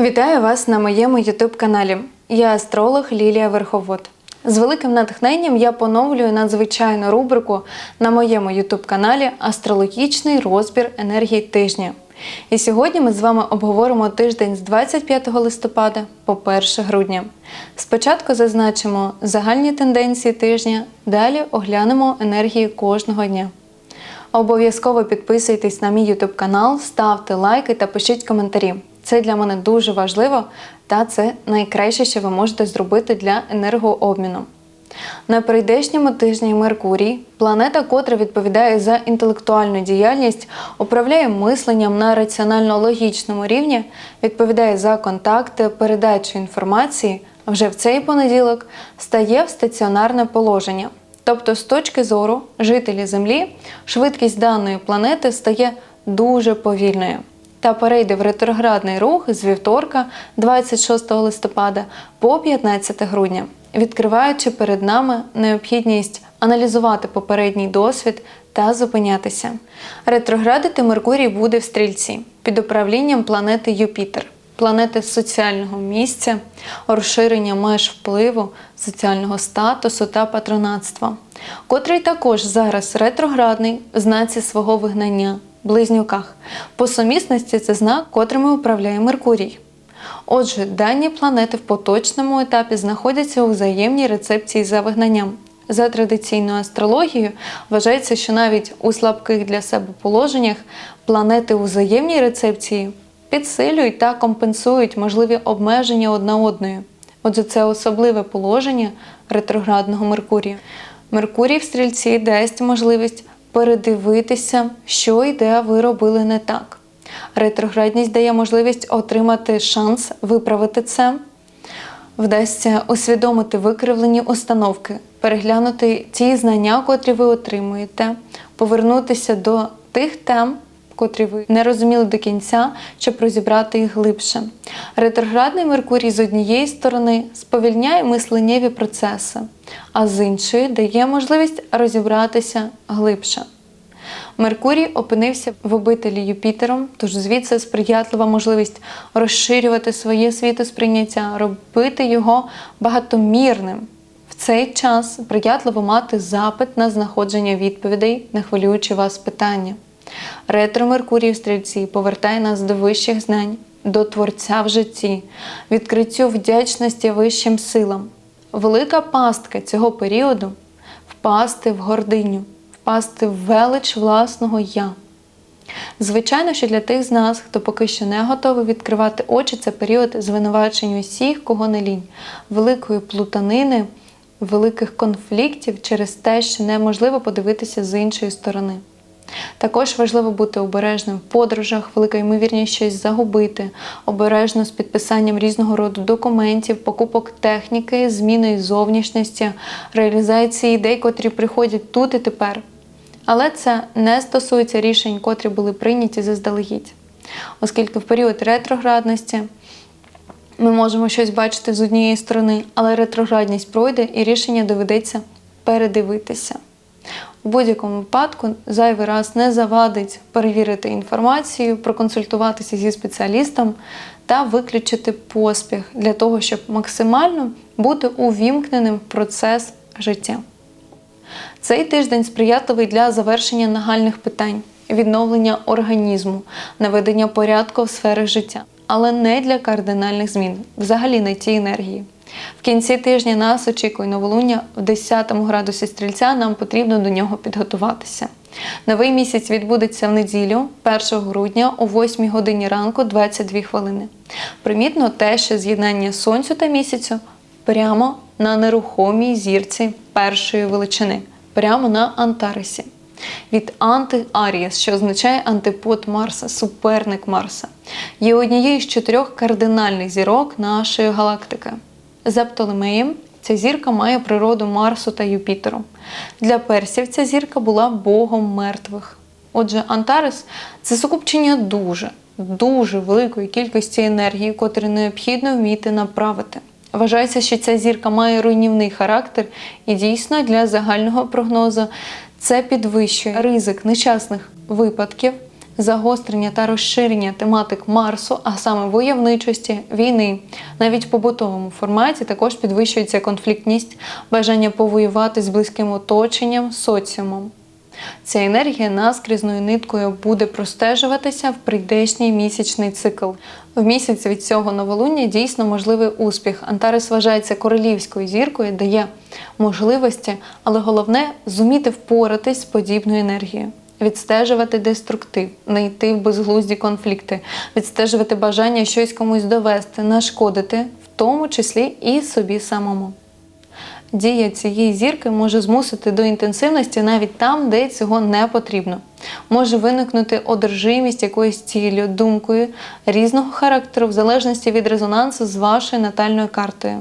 Вітаю вас на моєму youtube каналі. Я астролог Лілія Верховод. З великим натхненням я поновлюю надзвичайну рубрику на моєму youtube каналі Астрологічний розбір енергії тижня. І сьогодні ми з вами обговоримо тиждень з 25 листопада по 1 грудня. Спочатку зазначимо загальні тенденції тижня, далі оглянемо енергії кожного дня. Обов'язково підписуйтесь на мій YouTube канал, ставте лайки та пишіть коментарі. Це для мене дуже важливо, та це найкраще, що ви можете зробити для енергообміну. На прийдешньому тижні Меркурій, планета, котра відповідає за інтелектуальну діяльність, управляє мисленням на раціонально-логічному рівні, відповідає за контакти, передачу інформації, вже в цей понеділок стає в стаціонарне положення. Тобто, з точки зору жителі Землі, швидкість даної планети стає дуже повільною та перейде в ретроградний рух з вівторка, 26 листопада по 15 грудня, відкриваючи перед нами необхідність аналізувати попередній досвід та зупинятися. Ретроградити Меркурій буде в стрільці під управлінням планети Юпітер. Планети соціального місця, розширення меж впливу, соціального статусу та патронатства, котрий також зараз ретроградний в знаці свого вигнання, близнюках. По сумісності це знак, котрими управляє Меркурій. Отже, дані планети в поточному етапі знаходяться у взаємній рецепції за вигнанням. За традиційною астрологією вважається, що навіть у слабких для себе положеннях планети у взаємній рецепції підсилюють та компенсують можливі обмеження одна одною. Отже, це особливе положення ретроградного Меркурія. Меркурій в стрільці дасть можливість передивитися, що і де ви робили не так. Ретроградність дає можливість отримати шанс виправити це. Вдасться усвідомити викривлені установки, переглянути ті знання, котрі ви отримуєте, повернутися до тих тем, котрі ви не розуміли до кінця, щоб розібрати їх глибше. Ретроградний Меркурій з однієї сторони сповільняє мисленнєві процеси, а з іншої дає можливість розібратися глибше. Меркурій опинився в обителі Юпітером, тож звідси сприятлива можливість розширювати своє світосприйняття, робити його багатомірним. В цей час сприятливо мати запит на знаходження відповідей на хвилюючі вас питання. Ретро Меркурій в стрільці повертає нас до вищих знань, до творця в житті, відкриттю вдячності вищим силам. Велика пастка цього періоду впасти в гординю, впасти в велич власного я. Звичайно, що для тих з нас, хто поки що не готовий відкривати очі, це період звинувачень усіх, кого не лінь, великої плутанини, великих конфліктів через те, що неможливо подивитися з іншої сторони. Також важливо бути обережним в подорожах, велика ймовірність щось загубити, обережно з підписанням різного роду документів, покупок техніки, зміною зовнішності, реалізації ідей, котрі приходять тут і тепер. Але це не стосується рішень, котрі були прийняті заздалегідь, оскільки в період ретроградності ми можемо щось бачити з однієї сторони, але ретроградність пройде і рішення доведеться передивитися. У будь-якому випадку зайвий раз не завадить перевірити інформацію, проконсультуватися зі спеціалістом та виключити поспіх для того, щоб максимально бути увімкненим в процес життя. Цей тиждень сприятливий для завершення нагальних питань, відновлення організму, наведення порядку в сферах життя, але не для кардинальних змін, взагалі не ті енергії. В кінці тижня нас очікує новолуння в 10 градусі стрільця, нам потрібно до нього підготуватися. Новий місяць відбудеться в неділю, 1 грудня о 8 годині ранку 22 хвилини. Примітно те, що з'єднання сонцю та місяцю прямо на нерухомій зірці першої величини, прямо на Антаресі. Від анти-Арієс, що означає антипод Марса, суперник Марса, є однією з чотирьох кардинальних зірок нашої галактики. За Птолемеєм ця зірка має природу Марсу та Юпітеру. Для персів ця зірка була богом мертвих. Отже, Антарес це сукупчення дуже, дуже великої кількості енергії, котрі необхідно вміти направити. Вважається, що ця зірка має руйнівний характер, і дійсно для загального прогнозу це підвищує ризик нещасних випадків, загострення та розширення тематик Марсу, а саме войовничості, війни. Навіть в побутовому форматі також підвищується конфліктність, бажання повоювати з близьким оточенням, соціумом. Ця енергія наскрізною ниткою буде простежуватися в прийдешній місячний цикл. В місяць від цього новолуння дійсно можливий успіх. Антарес вважається королівською зіркою, дає можливості, але головне зуміти впоратись з подібною енергією. Відстежувати деструктив, не йти в безглузді конфлікти, відстежувати бажання щось комусь довести, нашкодити, в тому числі і собі самому. Дія цієї зірки може змусити до інтенсивності навіть там, де цього не потрібно. Може виникнути одержимість якоюсь ціллю, думкою різного характеру, в залежності від резонансу з вашою натальною картою.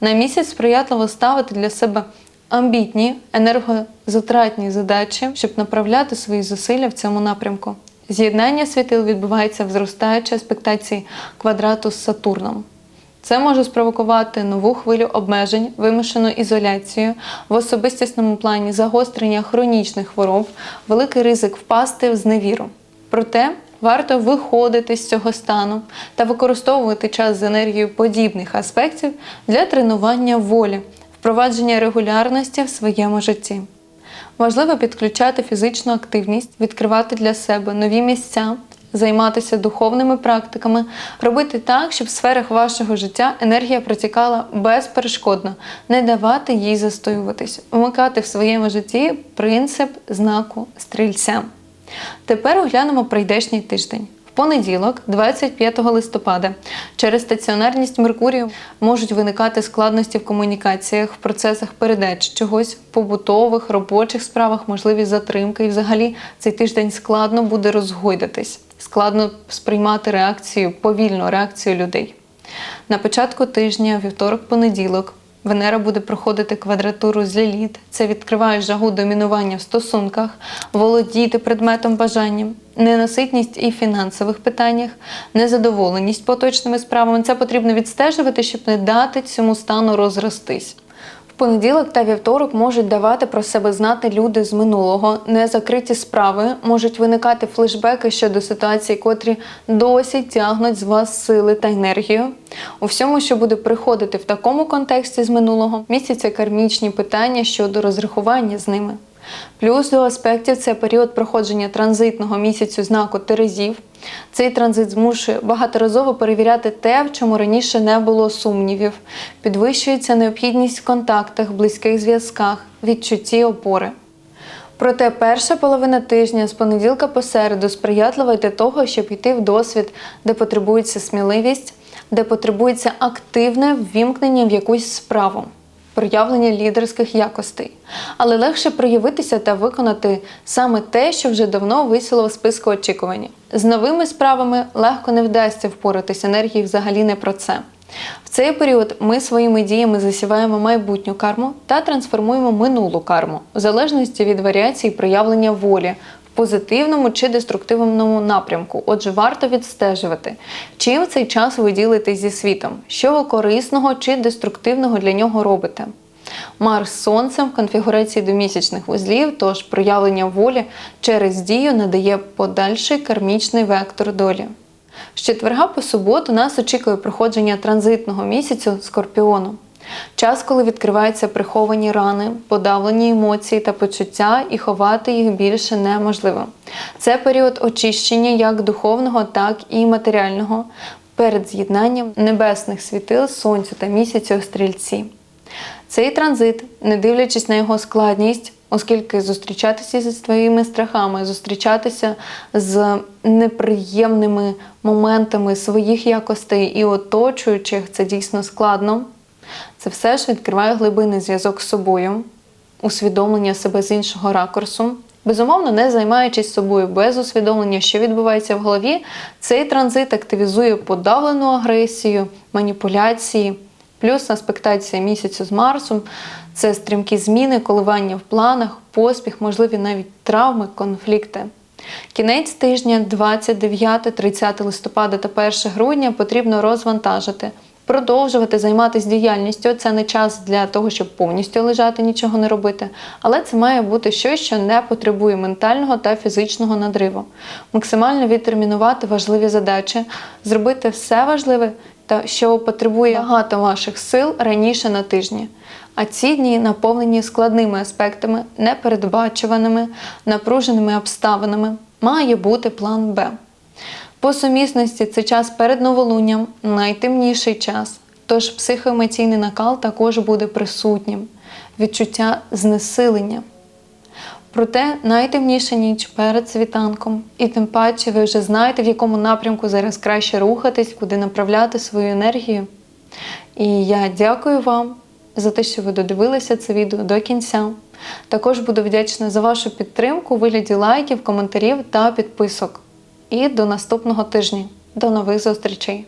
На місяць сприятливо ставити для себе амбітні, енергозатратні задачі, щоб направляти свої зусилля в цьому напрямку. З'єднання світил відбувається в зростаючій аспектації квадрату з Сатурном. Це може спровокувати нову хвилю обмежень, вимушену ізоляцію, в особистісному плані загострення хронічних хвороб, великий ризик впасти в зневіру. Проте варто виходити з цього стану та використовувати час з енергією подібних аспектів для тренування волі, впровадження регулярності в своєму житті. Важливо підключати фізичну активність, відкривати для себе нові місця, займатися духовними практиками, робити так, щоб в сферах вашого життя енергія протікала безперешкодно, не давати їй застоюватись, вмикати в своєму житті принцип знаку стрільця. Тепер оглянемо прийдешній тиждень. Понеділок, 25 листопада, через стаціонарність Меркурію можуть виникати складності в комунікаціях, в процесах передач чогось побутових, робочих справах, можливі затримки. І взагалі цей тиждень складно буде розгойдатись, складно сприймати реакцію, повільну реакцію людей. На початку тижня, вівторок-понеділок, Венера буде проходити квадратуру з ліліт. Це відкриває жагу домінування в стосунках, володіти предметом бажанням, ненаситність і фінансових питаннях, незадоволеність поточними справами. Це потрібно відстежувати, щоб не дати цьому стану розростись. Понеділок та вівторок можуть давати про себе знати люди з минулого, незакриті справи, можуть виникати флешбеки щодо ситуації, котрі досі тягнуть з вас сили та енергію. У всьому, що буде приходити в такому контексті з минулого, містяться кармічні питання щодо розрахування з ними. Плюс до аспектів це період проходження транзитного місяцю знаку Терезів. Цей транзит змушує багаторазово перевіряти те, в чому раніше не було сумнівів. Підвищується необхідність в контактах, близьких зв'язках, відчутті опори. Проте перша половина тижня з понеділка по середу сприятлива для того, щоб йти в досвід, де потребується сміливість, де потребується активне ввімкнення в якусь справу проявлення лідерських якостей, але легше проявитися та виконати саме те, що вже давно висіло в списку очікування. З новими справами легко не вдасться впоратись енергії взагалі не про це. В цей період ми своїми діями засіваємо майбутню карму та трансформуємо минулу карму, в залежності від варіації проявлення волі, позитивному чи деструктивному напрямку. Отже, варто відстежувати, чим цей час ви ділитесь зі світом, що ви корисного чи деструктивного для нього робите. Марс сонцем в конфігурації до місячних вузлів, тож проявлення волі через дію надає подальший кармічний вектор долі. З четверга по суботу нас очікує проходження транзитного місяцю Скорпіону. Час, коли відкриваються приховані рани, подавлені емоції та почуття, і ховати їх більше неможливо. Це період очищення як духовного, так і матеріального перед з'єднанням небесних світил сонцю та місяцю у стрільці. Цей транзит, не дивлячись на його складність, оскільки зустрічатися зі своїми страхами, зустрічатися з неприємними моментами своїх якостей і оточуючих, це дійсно складно. Це все ж відкриває глибинний зв'язок з собою, усвідомлення себе з іншого ракурсу. Безумовно, не займаючись собою без усвідомлення, що відбувається в голові, цей транзит активізує подавлену агресію, маніпуляції, плюс аспектація місяцю з Марсом це стрімкі зміни, коливання в планах, поспіх, можливі навіть травми, конфлікти. Кінець тижня, 29-30 листопада та 1 грудня потрібно розвантажити продовжувати займатися діяльністю. Це не час для того, щоб повністю лежати, нічого не робити. Але це має бути щось, що не потребує ментального та фізичного надриву. Максимально відтермінувати важливі задачі, зробити все важливе та що потребує багато ваших сил раніше на тижні. А ці дні наповнені складними аспектами, непередбачуваними, напруженими обставинами. Має бути план Б. По сумісності це час перед новолунням, найтемніший час. Тож психоемоційний накал також буде присутнім, відчуття знесилення. Проте найтемніша ніч перед світанком, і тим паче ви вже знаєте, в якому напрямку зараз краще рухатись, куди направляти свою енергію. І я дякую вам за те, що ви додивилися це відео до кінця. Також буду вдячна за вашу підтримку у вигляді лайків, коментарів та підписок. І до наступного тижня. До нових зустрічей!